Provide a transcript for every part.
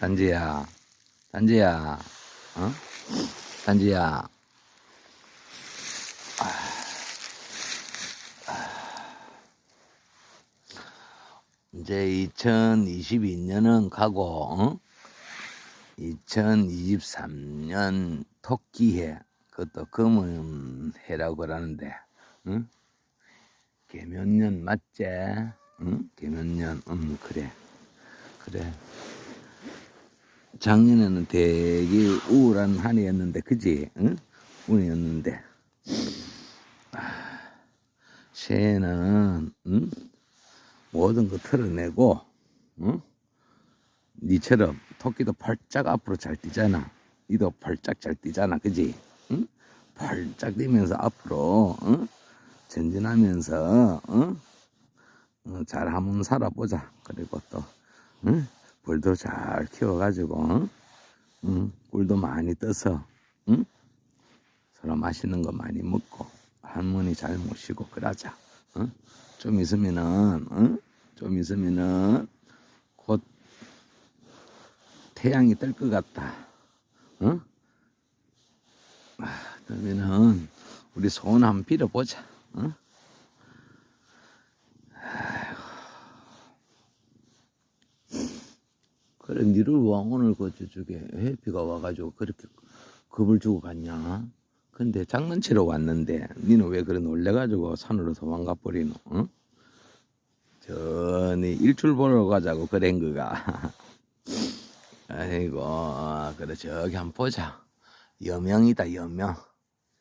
단지야, 단지야, 어? 단지야. 이제 2022년은 가고, 어? 2023년 토끼해, 그것도 검은 해라고 그러는데, 응? 개면년 맞지? 응? 개면년, 응, 그래. 그래. 작년에는 되게 우울한 한 해였는데, 그지? 응? 운이었는데. 아, 새해는, 응? 모든 거 털어내고, 응? 니처럼 토끼도 펄짝 앞으로 잘 뛰잖아. 이도 펄짝 잘 뛰잖아. 그지? 응? 펄짝 뛰면서 앞으로, 응? 전진하면서, 응? 어, 잘 한번 살아보자. 그리고 또, 응? 벌도 잘 키워가지고, 응? 응? 꿀도 많이 떠서, 응? 서로 맛있는 거 많이 먹고, 할머니 잘 모시고, 그러자. 응? 좀 있으면은, 응? 좀 있으면은, 곧 태양이 뜰 것 같다. 응? 아, 그러면은, 우리 소원 한번 빌어보자. 응? 그래, 니를 와, 오늘 그 저쪽에 해피가 와가지고 그렇게 겁을 주고 갔냐? 근데 장난치러 왔는데, 니는 왜 그래 놀래가지고 산으로 도망가 버리노? 응? 저니 일출 보러 가자고 그런 거가. 아이고, 그래, 저기 한번 보자. 여명이다, 여명.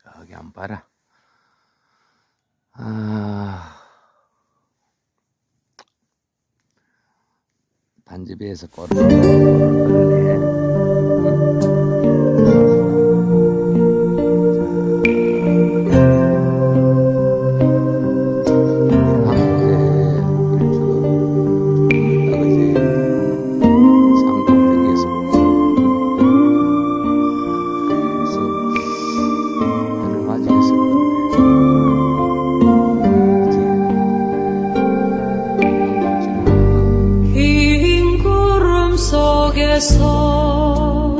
저기 한번 봐라. 아. 단집에서 속에서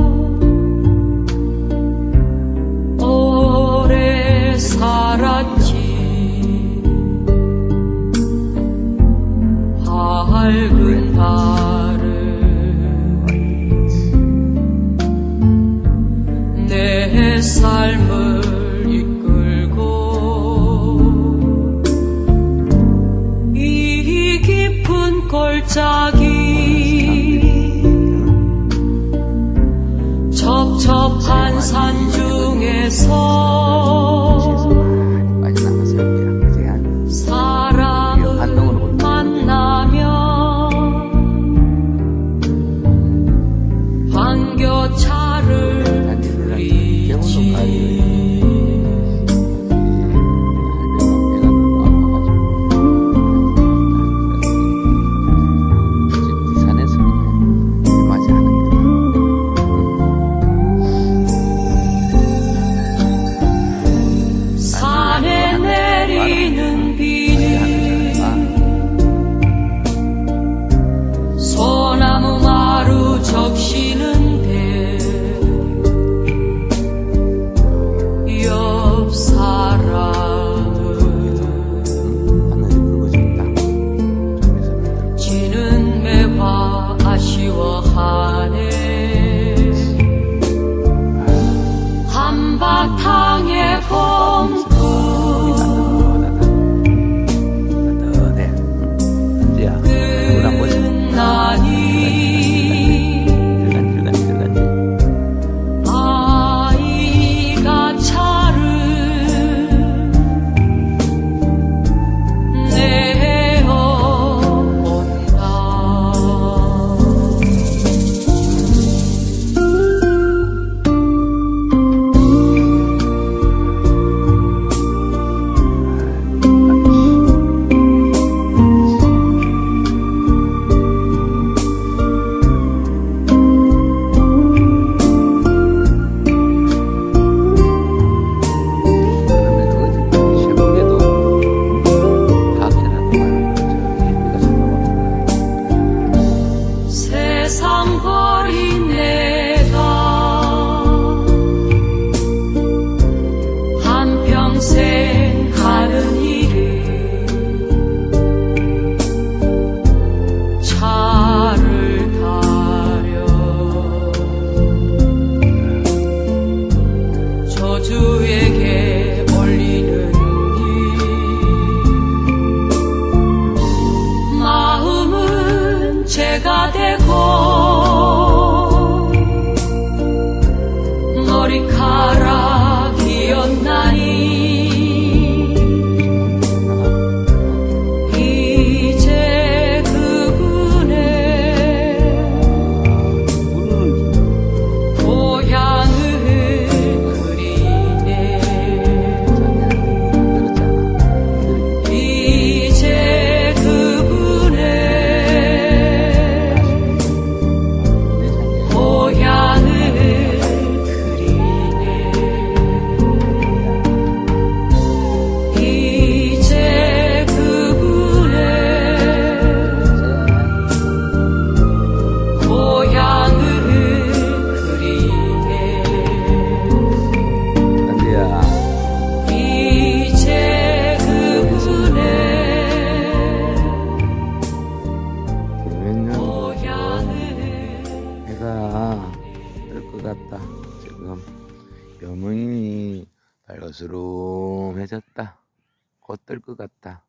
오래 살았지. 밝은 달을 내 삶을 이끌고 이 깊은 골짜기 错。to it. 으스름해졌다. 곧뜰것 같다.